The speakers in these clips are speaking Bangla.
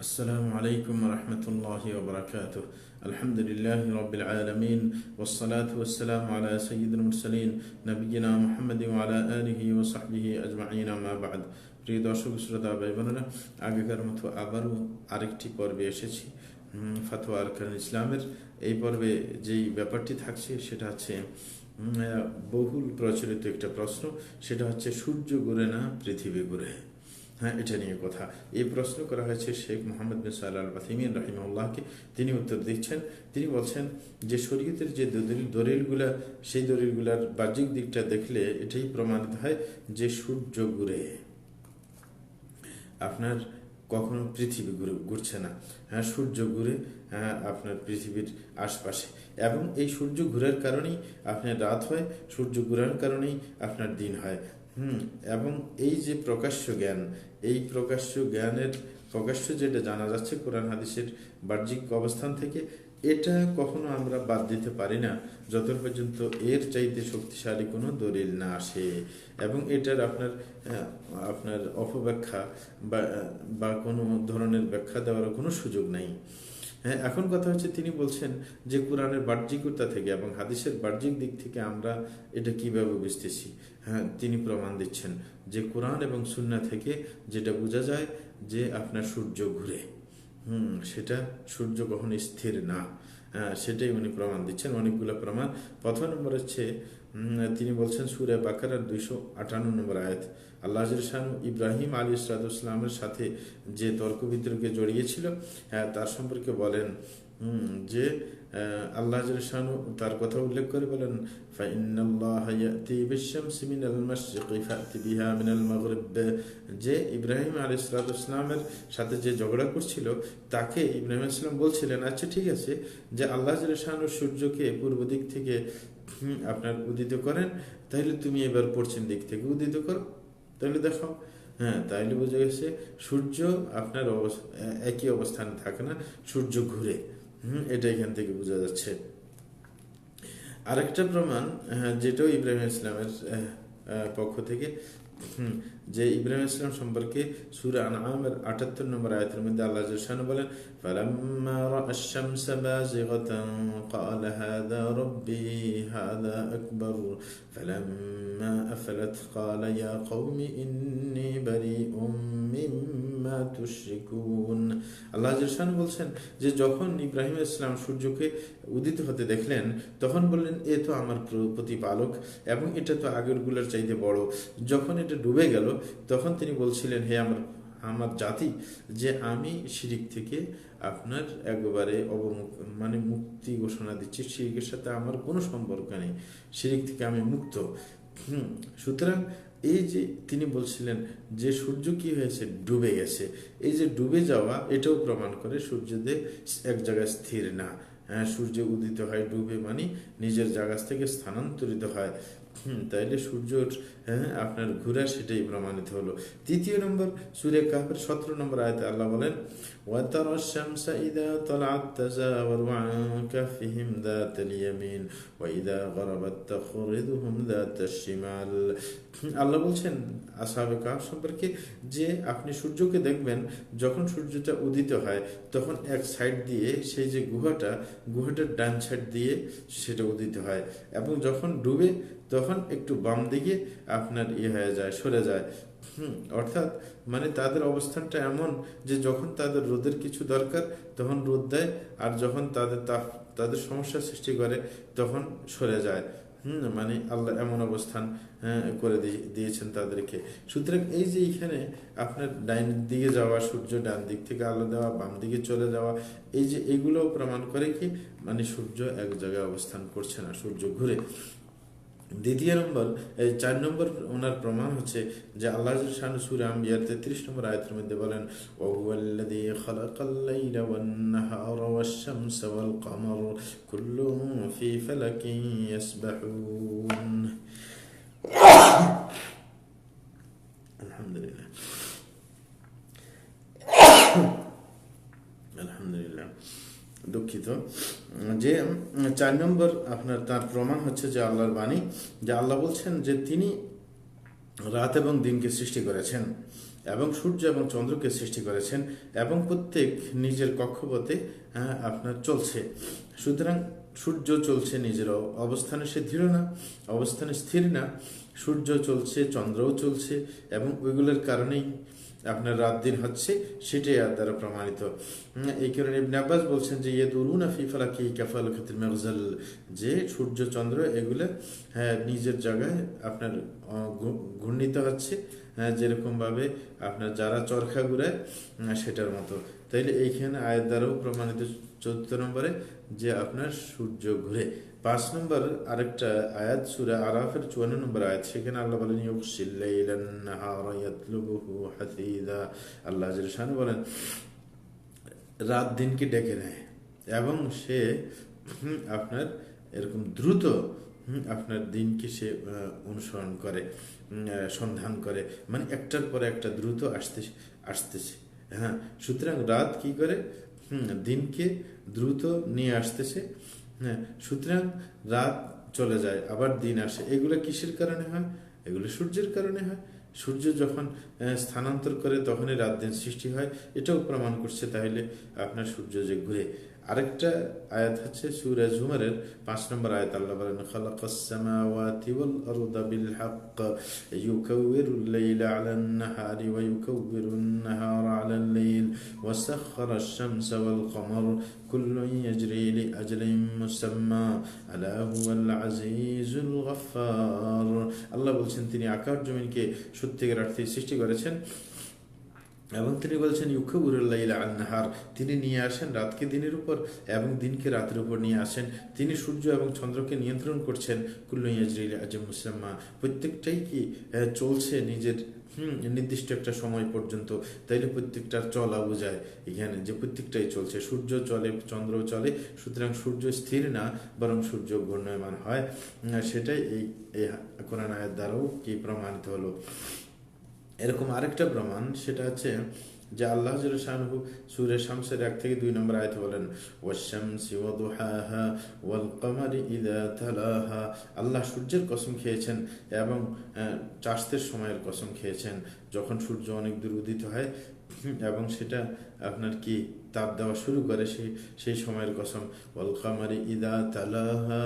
السلام عليكم ورحمة الله وبركاته الحمد لله رب العالمين والصلاة والسلام على سيد المرسلين نبينا محمد وعلى آله وصحبه أجمعين ما بعد প্রিয় দর্শক শ্রোতা ভাই বোনেরা আগেকার মতো আবারও আরেকটি পর্বে এসেছি উম, ফাতোয়া আরকান ইসলামের এই পর্বে যেই ব্যাপারটি থাকছে সেটা হচ্ছে উম, আহ, বহুল প্রচলিত একটা প্রশ্ন সেটা হচ্ছে সূর্য ঘুরে না পৃথিবী ঘুরে হ্যাঁ এটা নিয়ে কথা। এই প্রশ্ন করা হয়েছে শেখ মোহাম্মদ বিন সাল আল বাসিমিন রাহিমাল্লাহকে তিনি উত্তর দিচ্ছেন তিনি বলছেন যে শরীয়তের যে দলিল দলিলগুলা সেই দলিলগুলার বাহ্যিক দিকটা দেখলে এটাই প্রমাণিত হয় যে সূর্য ঘুরে। আপনার কখনো পৃথিবী ঘুরে ঘুরছে না। হ্যাঁ সূর্য ঘুরে হ্যাঁ, আপনার পৃথিবীর আশপাশে। এবং এই সূর্য ঘুরার কারণেই আপনার রাত হয় সূর্য ঘুরার কারণেই আপনার দিন হয়। হুম, এবং এই যে প্রকাশ্য জ্ঞান, এই প্রকাশ্য জ্ঞানের, প্রকাশ্য যেটা জানা যাচ্ছে কোরআন হাদিসের বাহ্যিক অবস্থান থেকে, এটা কখনো আমরা বাদ দিতে পারি না যত পর্যন্ত এর চাইতে শক্তিশালী কোনো দলিল না আসে। এবং এটার আপনার আপনার অপব্যাখ্যা বা বা কোনো ধরনের ব্যাখ্যা দেওয়ার কোনো সুযোগ নাই। হ্যাঁ এখন কথা হচ্ছে তিনি বলছেন যে কোরআনের বাহ্যিকতা থেকে এবং হাদিসের বাহ্যিক দিক থেকে আমরা এটা কীভাবে বুঝতেছি? হ্যাঁ তিনি প্রমাণ দিচ্ছেন যে কোরআন এবং সুন্না থেকে যেটা বোঝা যায় যে আপনার সূর্য ঘুরে। হুম, সেটা সূর্য কখনো স্থির না। সেটাই উনি প্রমাণ দিচ্ছেন, অনেকগুলো প্রমাণ। প্রথম নম্বর হচ্ছে তিনি বলছেন সুরে বাকারার দুইশো আটান্ন নম্বর আয়াত। আল্লাহ শাহ ইব্রাহিম আলী ইসলাতামের সাথে যে তর্ক বিতর্কে জড়িয়েছিল তার সম্পর্কে বলেন যে আল্লাহ জানু তার কথা উল্লেখ করে বলেন যে ইব্রাহিম আলী ইসলামের সাথে যে ঝগড়া করছিল, তাকে ইব্রাহিম ইসলাম বলছিলেন আচ্ছা ঠিক আছে, যে আল্লাহ জানু সূর্যকে পূর্ব দিক থেকে আপনার উদিত করেন তাহলে তুমি এবার পশ্চিম দিক থেকে উদিত করো। তাহলে দেখো হ্যাঁ তাইলে বোঝা গেছে, সূর্য আপনার অবস্থা একই অবস্থানে থাকে না, সূর্য ঘুরে। হুম এটা এখান থেকে বোঝা যাচ্ছে আরেকটা প্রমাণ হ্যাঁ, যেটাও ইব্রাহিম ইসলামের আহ, আহ, পক্ষ থেকে হুম, যে ইব্রাহিম ইসলাম সম্পর্কে সুরা আনআমের আটাত্তর নম্বর আয়াতের মধ্যে আল্লাহ জাল্লাহু বলেন فلما رأى الشمس بازغة قال هذا ربي هذا أكبر فلما أفلت قال يا قوم إني بريء مما আল্লাহ বলছেন যে, যখন ইব্রাহিম ইসলাম সূর্যকে উদিত হতে দেখলেন, তখন বললেন, এ তো আমার প্রতিপালক এবং এটা তো আগেরগুলোর চাইতে বড়। যখন এটা ডুবে গেল, তখন তিনি বলছিলেন, হে আমার আমার জাতি, যে আমি শিরিক থেকে আপনার একবারে অবমুক্ত মানে মুক্তি ঘোষণা দিচ্ছি, শিরিকের সাথে আমার কোনো সম্পর্ক নেই, শিরিক থেকে আমি মুক্ত। হুম, সুতরাং এই যে তিনি বলছিলেন যে সূর্য কি হয়েছে? ডুবে গেছে। এই যে ডুবে যাওয়া, এটাও প্রমাণ করে সূর্যদেব এক জায়গায় স্থির না। হ্যাঁ সূর্য উদিত হয়, ডুবে মানে নিজের জায়গা থেকে স্থানান্তরিত হয়। হুম তাইলে সূর্যর হ্যাঁ আপনার ঘুরা সেটাই প্রমাণিত হলো তৃতীয় নম্বর সূর্য কাহের সতেরো নম্বর আয়তে আল্লাহ বলেন وترى الشمس إذا طلعت تزاور عن كهفهم ذات اليمين وإذا غربت تخرضهم ذات الشمال আল্লাহ বলছেন আসাবে কাহ সম্পর্কে যে আপনি সূর্যকে দেখবেন যখন সূর্যটা উদিত হয় তখন এক সাইড দিয়ে সেই যে গুহাটা গুহাটার ডান সাইড দিয়ে সেটা উদিত হয় এবং যখন ডুবে তখন একটু বাম দিকে আপনার ইয়ে হয়ে যায় সরে যায়। হুম অর্থাৎ মানে তাদের অবস্থানটা এমন যে যখন তাদের রোদের কিছু দরকার তখন রোদ দেয় আর যখন তাদের তাপ তাদের সমস্যা সৃষ্টি করে তখন সরে যায়। হুম মানে আল্লাহ এমন অবস্থান হ্যাঁ, করে দিয়ে- দিয়েছেন তাদেরকে। সুতরাং এই যে এখানে আপনার ডাইন দিকে যাওয়া সূর্য ডান দিক থেকে আলো দেওয়া বাম দিকে চলে যাওয়া এই যে এগুলো প্রমাণ করে কি মানে সূর্য এক জায়গায় অবস্থান করছে না সূর্য ঘুরে। দ্বিতীয় নম্বর, এই চার নম্বর ওনার প্রমাণ হচ্ছে যে আল্লাহ শাহ সুর আমার তেত্রিশ নম্বর আয়তের মধ্যে বলেন ফি আলহামদুলিল্লাহ। দুঃখিত। যে চার নম্বর আপনার তার প্রমাণ হচ্ছে যে আল্লাহর বাণী যে আল্লাহ বলছেন যে তিনি রাত এবং দিনকে সৃষ্টি করেছেন এবং সূর্য এবং চন্দ্রকে সৃষ্টি করেছেন এবং প্রত্যেক নিজের কক্ষপথে হ্যাঁ, আপনার চলছে। সুতরাং সূর্য চলছে নিজের অবস্থানে সে দৃঢ় না অবস্থানে স্থির না। সূর্য চলছে চন্দ্রও চলছে এবং ওইগুলোর কারণেই আপনার রাত দিন হচ্ছে, সেটাই আর দ্বারা প্রমাণিত। এই কারণে ইবনে আব্বাস বলছেন যে ইয়ে দুরুনা ফি ফালাকি কাফাল খাতির মেঘজাল যে সূর্য, চন্দ্র, এগুলো হ্যাঁ নিজের জায়গায় আপনার ঘূর্ণিত হচ্ছে হ্যাঁ যেরকমভাবে আপনার যারা চরখা ঘুরায় সেটার মতো। তাইলে এইখানে আয়ের দ্বারাও প্রমাণিত চতুর্থ নম্বরে যে আপনার সূর্য ঘুরে। পাঁচ নম্বর আরেকটা আয়াত, সুরা আরাফের চুয়ান্ন নম্বর আয়াত, সেখানে আল্লাহ বলেন আল্লাহ জিরশান বলেন, রাত দিনকে ডেকে নেয় এবং সে আপনার এরকম দ্রুত আপনার দিনকে সে অনুসরণ করে সন্ধান করে। মানে একটার পরে একটা দ্রুত আসতে, আসতেছে। হ্যাঁ সুতরাং রাত কি করে? দিনকে দ্রুত নিয়ে আসতেছে। হ্যাঁ সুতরাং রাত চলে যায়, আবার দিন আসে। এগুলো কিসের কারণে হয়? এগুলো সূর্যের কারণে হয়। সূর্য যখন স্থানান্তর করে তখনই রাত দিন সৃষ্টি হয়। এটাও প্রমাণ করছে তাহলে আপনার সূর্য যে ঘুরে। আরেকটা আয়াত হচ্ছে সুরা ঝুমারের পাঁচ নম্বর আয়াত, আল্লাহ বলেন, খালাকাস সামাওয়াতি ওয়াল আরদা বিল হক ইউকাউবিরুল লাইলা আলান নাহারি ওয়া ইউকাউবিরুন নাহারা আলাল লাইল ওয়া সাখখারা আশ-শামসা ওয়াল কমর, কুল্লুন ইয়াজরি লিআজলিন মুসাম্মা, আলা হুয়াল আজিজুল গফফার। আল্লাহ বলছেন, তিনি আকাশ জমিনকে সত্যিকার অর্থে সৃষ্টি করেছেন। এবং তিনি বলছেন, ইউখবুরুল্লাহ আন্নাহার তিনি নিয়ে আসেন রাতকে দিনের উপর এবং দিনকে রাতের উপর নিয়ে আসেন। তিনি সূর্য এবং চন্দ্রকে নিয়ন্ত্রণ করছেন, কুল্লু ইয়াজরিল আজম মুসাম্মা। প্রত্যেকটাই কি চলছে নিজের, হুম, নির্দিষ্ট একটা সময় পর্যন্ত। তাইলে প্রত্যেকটার চলা বোঝায় এখানে, যে প্রত্যেকটাই চলছে। সূর্য চলে চন্দ্র চলে, সুতরাং সূর্য স্থির না, বরং সূর্য ঘূর্ণয়মান হয়। সেটাই এই কোরআন আয়ের দ্বারাও কি প্রমাণিত হলো। এরকম আরেকটা প্রমাণ, সেটা হচ্ছে যে আল্লাহ শাহরুহ সুরে শামসের এক থেকে দুই নম্বর আয়তে বলেন ওয়াশামসি ওয়াদুহাহা ওয়াল কমারি ইদা আল্লাহ সূর্যের কসম খেয়েছেন এবং চাষতের সময়ের কসম খেয়েছেন। যখন সূর্য অনেক দূর উদিত হয়, এবং সেটা আপনার কি তাপ দেওয়া শুরু করে সেই সেই সময়ের কসম। ওয়াল কামারি ইদা তালাহা।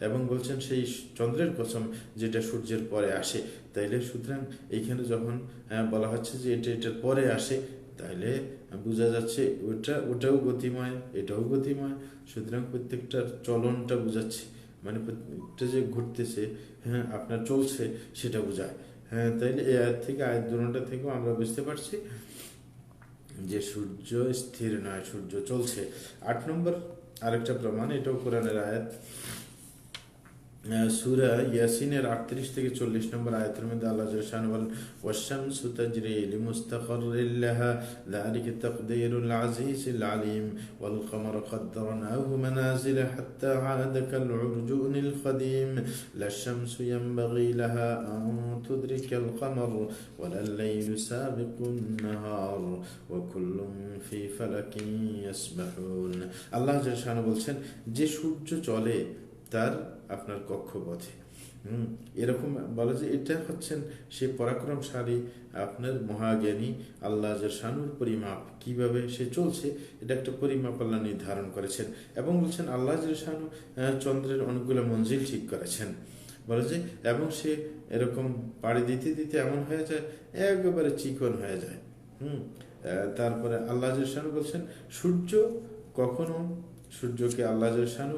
এবং বলছেন সেই চন্দ্রের কসম যেটা সূর্যের পরে আসে। তাইলে সুতরাং এইখানে যখন বলা হচ্ছে যে এটা, এটার পরে আসে, তাইলে বোঝা যাচ্ছে ওটা, ওটাও গতিময়, এটাও গতিময়। সুতরাং প্রত্যেকটার চলনটা বোঝাচ্ছে। মানে প্রত্যেকটা যে ঘুরতেছে হ্যাঁ আপনার চলছে, সেটা বোঝায়। হ্যাঁ তাইলে এ থেকে, আয়াত দুটা থেকেও আমরা বুঝতে পারছি যে সূর্য স্থির নয় সূর্য চলছে। আট নম্বর আরেকটা প্রমাণ এটাও কোরআনের আয়াত। সুরা ইয়াসিনের আটত্রিশ থেকে চল্লিশ নম্বর আয়াতের মধ্যে আল্লাহ জাহান বলেন ওয়াসাম সুতাজরি লিমুস্তাকরিল্লাহা যালিকা তাকদীরুল আজিজিল আলিম, ওয়াল কমার কদ্দরনাহু মানাজিল হাত্তা আদ কাল উরজুনিল কদিম লাশামস ইয়ানবাগি লাহা আন তুদরিকাল কমর, ওয়ালাল লাইলু সাবিকুন নাহার, ওয়া কুল্লুম ফি ফালাকিন ইয়াসবাহুন। আল্লাহ জাহান বলছেন, যে সূর্য চলে, তার আপনার কক্ষপথে হুম, এরকম বলে যে এটা হচ্ছেন সে পরাক্রমশালী আপনার মহাজ্ঞানী আল্লাহ শানুর পরিমাপ। কীভাবে সে চলছে, এটা একটা পরিমাপ আল্লাহ নির্ধারণ করেছেন এবং বলছেন আল্লাহ শানু চন্দ্রের অনেকগুলো মঞ্জিল ঠিক করেছেন। বলে যে, এবং সে এরকম পাড়ি দিতে দিতে এমন হয়ে যায়, একেবারে চিকন হয়ে যায়। হুম তারপরে আল্লাহ শানু বলছেন, সূর্য কখনো সূর্যকে আল্লাহ শানু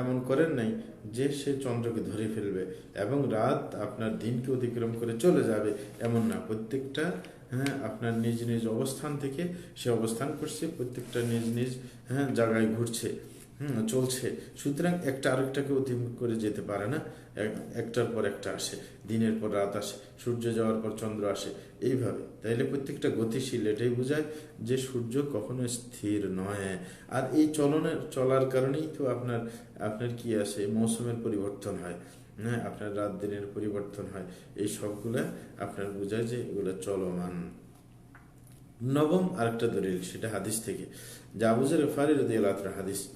এমন করেন নাই যে সে চন্দ্রকে ধরে ফেলবে এবং রাত আপনার দিনকে অতিক্রম করে চলে যাবে, এমন না। প্রত্যেকটা হ্যাঁ আপনার নিজ নিজ অবস্থান থেকে সে অবস্থান করছে, প্রত্যেকটা নিজ নিজ হ্যাঁ জায়গায় ঘুরছে। হুম, চলছে। সুতরাং একটা আরেকটাকে অতিক্রম করে যেতে পারে না। এক- একটার পর একটা আসে, দিনের পর রাত আসে, সূর্য যাওয়ার পর চন্দ্র আসে, এইভাবে। তাইলে প্রত্যেকটা গতিশীল এটাই বোঝায় যে সূর্য কখনো স্থির নয়। আর এই চলনের, চলার কারণেই তো আপনার আপনার কি আসে মৌসুমের পরিবর্তন হয়। হ্যাঁ আপনার রাত দিনের পরিবর্তন হয়। এই সবগুলা আপনার বোঝায় যে এগুলো চলমান। নবম আরেকটা দলিল সেটা হাদিস থেকে। যে আবুজের ফারি রদি হাদিস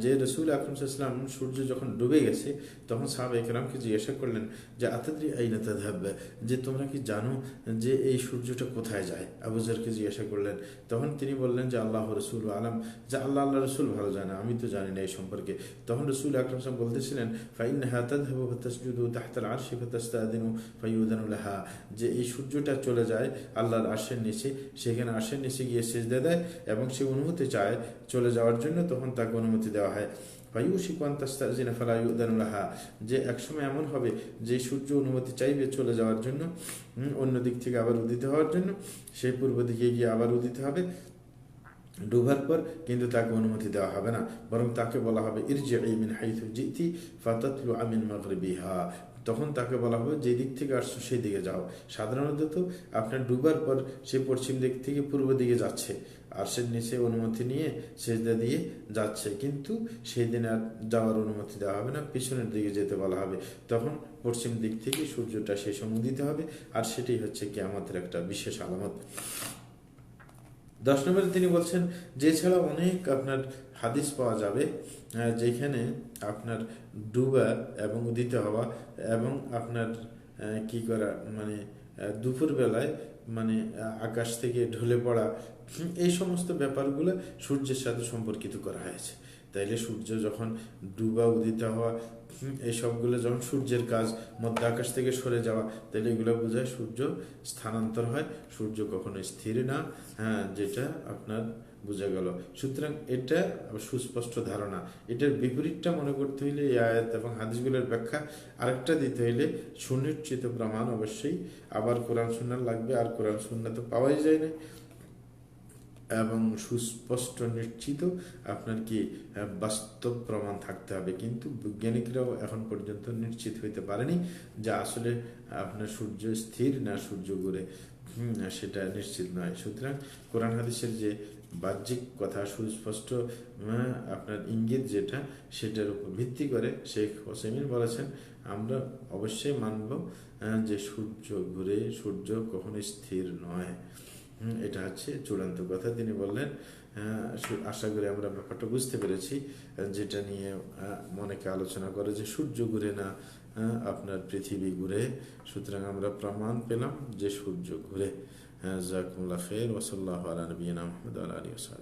যে রসুল আকরম ইসলাম সূর্য যখন ডুবে গেছে, তখন সাহাব একরামকে জিজ্ঞাসা করলেন, যে আতাদ্রি আইনা তাধাব যে, তোমরা কি জানো যে, এই সূর্যটা কোথায় যায়? আবুজারকে জিজ্ঞাসা করলেন। তখন তিনি বললেন, যে আল্লাহ রসুল আলম। যে আল্লাহ আল্লাহ রসুল ভালো জানে, আমি তো জানি না এই সম্পর্কে। তখন রসুল আকরম সাহেব বলতেছিলেন ফাইন হাতাদু তাহতাল আরশি ফাতাস্তাদিনু ফাইউদানুল্লাহা যে, এই সূর্যটা চলে যায় আল্লাহর আর্শের নিচে, সেখানে আর্শের নিচে গিয়ে সেজদা দেয় এবং সে অনুমতি চায় চলে যাওয়ার জন্য। তখন তাকে অনুমতি দেওয়া হয় ফালাহা যে একসময় এমন হবে, যে সূর্য অনুমতি চাইবে চলে যাওয়ার জন্য অন্য দিক থেকে আবার উদিত হওয়ার জন্য, সেই পূর্ব দিকে গিয়ে আবার উদিত হবে। ডুবার পর কিন্তু তাকে অনুমতি দেওয়া হবে না, বরং তাকে বলা হবে ইরজি মিন হাইথু জিতি, ফাতাতলু আমিন মাগরিবিহা। তখন তাকে বলা হবে যে দিক থেকে আসছো সেই দিকে যাও। সাধারণত তো আপনার ডুবার পর সে পশ্চিম দিক থেকে পূর্ব দিকে যাচ্ছে, আর সে নিচে অনুমতি নিয়ে সেজদা দিয়ে যাচ্ছে। কিন্তু সেই দিন আর যাওয়ার অনুমতি দেওয়া হবে না, পিছনের দিকে যেতে বলা হবে। তখন পশ্চিম দিক থেকে সূর্যটা শেষ দিতে হবে, আর সেটাই হচ্ছে কি আমাদের একটা বিশেষ আলামত। দশ নম্বরে তিনি বলছেন, যে ছাড়া অনেক আপনার হাদিস পাওয়া যাবে যেখানে আপনার ডুবা এবং উদিত হওয়া এবং আপনার কি করা মানে দুপুর বেলায় মানে আকাশ থেকে ঢলে পড়া এই সমস্ত ব্যাপারগুলো সূর্যের সাথে সম্পর্কিত করা হয়েছে। তাইলে সূর্য যখন ডুবা উদিত হওয়া এই সবগুলো যখন সূর্যের কাজ, মধ্য আকাশ থেকে সরে যাওয়া, তাহলে এগুলো বোঝায় সূর্য স্থানান্তর হয়, সূর্য কখনো স্থির না হ্যাঁ যেটা আপনার বোঝা গেল। সুতরাং এটা সুস্পষ্ট ধারণা। এটার বিপরীতটা মনে করতে হইলে এই আয়াত এবং হাদিসগুলোর ব্যাখ্যা আরেকটা দিতে হইলে সুনিশ্চিত প্রমাণ অবশ্যই। আবার কোরআন সুন্না লাগবে, আর কোরআন সুন্না তো পাওয়াই যায় না। এবং সুস্পষ্ট নিশ্চিত আপনার কি বাস্তব প্রমাণ থাকতে হবে। কিন্তু বৈজ্ঞানিকরাও এখন পর্যন্ত নিশ্চিত হইতে পারেনি যে আসলে আপনার সূর্য স্থির না সূর্য ঘুরে। সেটা নিশ্চিত নয়। সুতরাং কোরআন হাদিসের যে বাহ্যিক কথা, সুস্পষ্ট আপনার ইঙ্গিত যেটা, সেটার উপর ভিত্তি করে শেখ হোসেমিন বলেছেন, আমরা অবশ্যই মানব যে সূর্য ঘুরে, সূর্য কখনো স্থির নয়। এটা হচ্ছে চূড়ান্ত কথা। তিনি বললেন আশা করি আমরা ব্যাপারটা বুঝতে পেরেছি, যেটা নিয়ে অনেকে আলোচনা করে যে সূর্য ঘুরে না আপনার পৃথিবী ঘুরে। সুতরাং আমরা প্রমাণ পেলাম যে সূর্য ঘুরে। জাকুল্লাহ ফের ওসল্লাহ আলী নবীন আহমদ আলী ওসাহ